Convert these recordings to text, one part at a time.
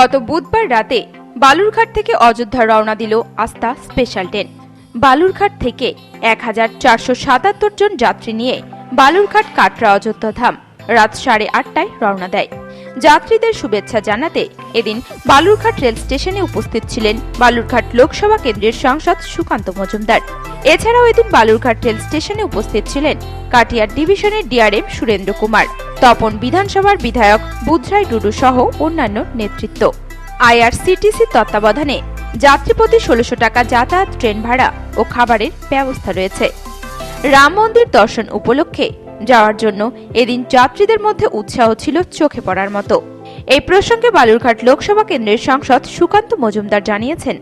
গত বুধবার রাতে বালুরঘাট থেকে অযোধ্যা রওনা দিল আস্থা স্পেশাল ট্রেন। বালুরঘাট থেকে এক হাজার চারশো সাতাত্তর জন যাত্রী নিয়ে বালুরঘাট কাটরা অযোধ্যা ধাম রাত সাড়ে আটটায় রওনা দেয়। যাত্রীদের শুভেচ্ছা জানাতে এদিন বালুরঘাট রেল স্টেশনে উপস্থিত ছিলেন বালুরঘাট লোকসভা কেন্দ্রের সাংসদ সুকান্ত মজুমদার। এছাড়াও এদিন বালুরঘাট রেল স্টেশনে উপস্থিত ছিলেন কাটিয়ার ডিভিশনের ডিআরএম সুরেন্দ্র কুমার। তপন বিধানসভার বিধায়ক বুধরাই ডুডু সহ অন্যান্য নেতৃত্ব। আইআরসিটিসির তত্ত্বাবধানে যাত্রী প্রতি ষোলোশো টাকা যাতায়াত ট্রেন ভাড়া ও খাবারের ব্যবস্থা রয়েছে। রাম মন্দির দর্শন উপলক্ষে যাওয়ার জন্য এদিন যাত্রীদের মধ্যে উৎসাহ ছিল চোখে পড়ার মতো। এই প্রসঙ্গে বালুরঘাট লোকসভা কেন্দ্রের সাংসদ সুকান্ত মজুমদার জানিয়েছেন।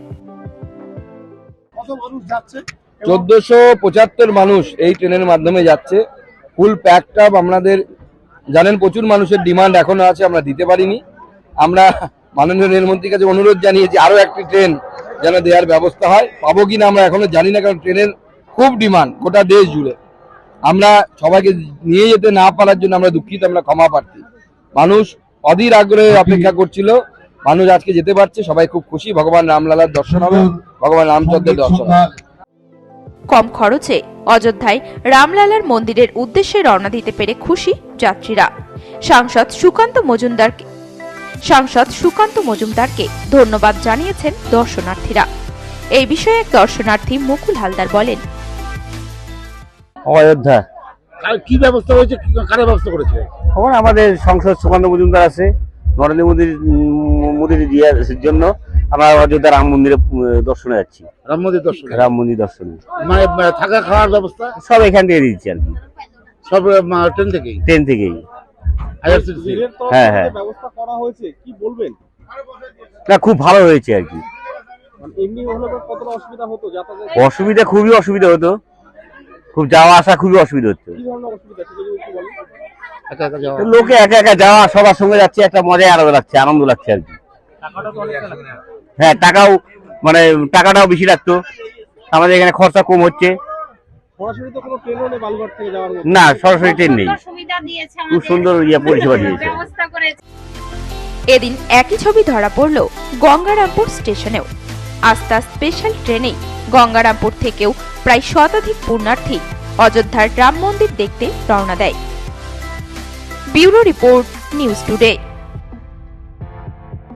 চোদ্দশো পঁচাত্তর মানুষ এই ট্রেনের মাধ্যমে যাচ্ছে। ফুল প্যাকড আপ আমাদের জানেন প্রচুর মানুষের ডিমান্ড এখনও আছে আমরা দিতে পারিনি। আমরা মাননীয় রেলমন্ত্রীর কাছে অনুরোধ জানিয়েছি আরও একটি ট্রেন যেন দেওয়ার ব্যবস্থা হয়। পাবো কিনা আমরা এখনও জানি না কারণ ট্রেনের খুব ডিমান্ড গোটা দেশ জুড়ে। আমরা সবাইকে নিয়ে যেতে না পারার জন্য আমরা দুঃখিত আমরা ক্ষমা প্রার্থী। মানুষ অধীর আগ্রহে অপেক্ষা করছিল মানুষ আজকে যেতে পারছে সবাই খুব খুশি ভগবান রামলালার দর্শন হবে ভগবান রামচন্দ্রের দর্শন হবে। কম খরচে অযোধ্যায় রামলালার মন্দিরের উদ্দেশ্যে রওনা দিতে পেরে খুশি যাত্রীরা। সাংসদ সুকান্ত মজুমদার সাংসদ সুকান্ত মজুমদারকে ধন্যবাদ জানিয়েছেন দর্শনার্থীরা। এই বিষয়ে এক দর্শনার্থী মুকুল হালদার বলেন অযোধ্যা। কি ব্যবস্থা হয়েছে কি- কারা ব্যবস্থা করেছে? আমাদের সংসদ সুকান্ত মজুমদার আছে নরেন্দ্র মোদীর উম, মোদীর জন্য। আমরা অযোধ্যা রাম মন্দিরে দর্শনে যাচ্ছি। রাম মন্দির দর্শন? রাম মন্দির দর্শনে। মানে থাকা খাওয়ার ব্যবস্থা? সব এখান থেকে দিচ্ছি আর কি। সব ট্রেন থেকেই? ট্রেন থেকেই। হ্যাঁ হ্যাঁ। ব্যবস্থা করা হয়েছে কি বলবেন? না খুব ভালো হয়েছে আর কি। মানে অসুবিধা হতো যাতায়াতে অসুবিধা খুবই অসুবিধা হতো। খুব যাওয়া আসা খুবই অসুবিধা হতো। কি ধরনের অসুবিধা সেটা যদি একটু বলেন। একা একা যাওয়া? লোকে একা একা যাওয়া সবার সঙ্গে যাচ্ছে একটা মজাই আলাদা লাগছে আনন্দ লাগছে আর কি। হ্যাঁ টাকাও মানে টাকাটাও বেশি লাগতো। আমাদের এখানে খরচা কম হচ্ছে। সরাসরি তো কোনো ট্রেনও নেই বালুঘাট থেকে যাওয়ার মতো। না সরাসরি ট্রেন নেই। খুব সুন্দর ইয়ে পরিষেবা দিয়েছে। এদিন একই ছবি ধরা পড়ল গঙ্গারামপুর স্টেশনেও। আস্থা স্পেশাল ট্রেনে গঙ্গারামপুর থেকেও প্রায় শতাধিক পুণ্যার্থী অযোধ্যার রাম মন্দির দেখতে রওনা দেয়। Bureau report news today.